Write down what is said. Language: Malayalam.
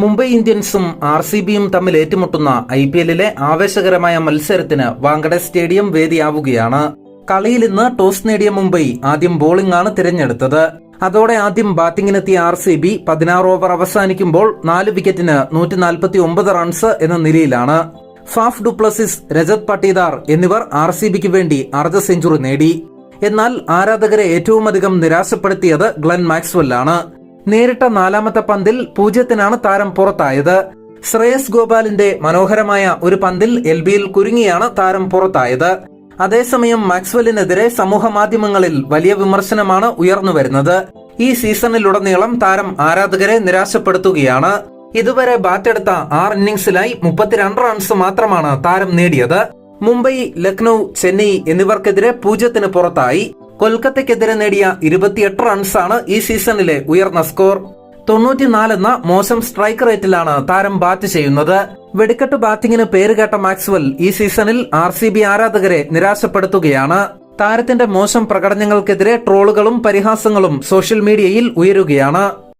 മുംബൈ ഇന്ത്യൻസും ആർ സി ബിയും തമ്മിൽ ഏറ്റുമുട്ടുന്ന ഐ പി എല്ലിലെ ആവേശകരമായ മത്സരത്തിന് വാങ്കഡെ സ്റ്റേഡിയം വേദിയാവുകയാണ്. കളിയിൽ ഇന്ന് ടോസ് നേടിയ മുംബൈ ആദ്യം ബോളിംഗ് ആണ് തിരഞ്ഞെടുത്തത്. അതോടെ ആദ്യം ബാറ്റിംഗിനെത്തിയ ആർ സി ബി പതിനാറ് ഓവർ അവസാനിക്കുമ്പോൾ നാല് വിക്കറ്റിന് നൂറ്റി നാൽപ്പത്തി ഒമ്പത് റൺസ് എന്ന നിലയിലാണ്. ഫാഫ് ഡുപ്ലസിസ് രജത് പട്ടീദാർ എന്നിവർ ആർ സി ബിക്ക് വേണ്ടി അർദ്ധ സെഞ്ചുറി നേടി. എന്നാൽ ആരാധകരെ ഏറ്റവുമധികം നിരാശപ്പെടുത്തിയത് ഗ്ലെൻ മാക്സ്വെല്ലാണ്. നേരിട്ട നാലാമത്തെ പന്തിൽ പൂജ്യത്തിനാണ് താരം പുറത്തായത്. ശ്രേയസ് ഗോപാലിന്റെ മനോഹരമായ ഒരു പന്തിൽ എൽ ബിയിൽ കുരുങ്ങിയാണ് താരം പുറത്തായത്. അതേസമയം മാക്സ്വെല്ലിനെതിരെ സമൂഹ മാധ്യമങ്ങളിൽ വലിയ വിമർശനമാണ് ഉയർന്നു വരുന്നത്. ഈ സീസണിലുടനീളം താരം ആരാധകരെ നിരാശപ്പെടുത്തുകയാണ്. ഇതുവരെ ബാറ്റെടുത്ത ആറ് ഇന്നിംഗ്സിലായി മുപ്പത്തിരണ്ട് റൺസ് മാത്രമാണ് താരം നേടിയത്. മുംബൈ ലക്നൌ ചെന്നൈ എന്നിവർക്കെതിരെ പൂജ്യത്തിന് പുറത്തായി. കൊൽക്കത്തയ്ക്കെതിരെ നേടിയ ഇരുപത്തിയെട്ട് റൺസാണ് ഈ സീസണിലെ ഉയർന്ന സ്കോർ. തൊണ്ണൂറ്റിനാല് എന്ന മോശം സ്ട്രൈക്ക് റേറ്റിലാണ് താരം ബാറ്റ് ചെയ്യുന്നത്. വെടിക്കെട്ട് ബാറ്റിംഗിന് പേരുകേട്ട മാക്സ്വൽ ഈ സീസണിൽ ആർ സി ബി ആരാധകരെ നിരാശപ്പെടുത്തുകയാണ്. താരത്തിന്റെ മോശം പ്രകടനങ്ങൾക്കെതിരെ ട്രോളുകളും പരിഹാസങ്ങളും സോഷ്യൽ മീഡിയയിൽ ഉയരുകയാണ്.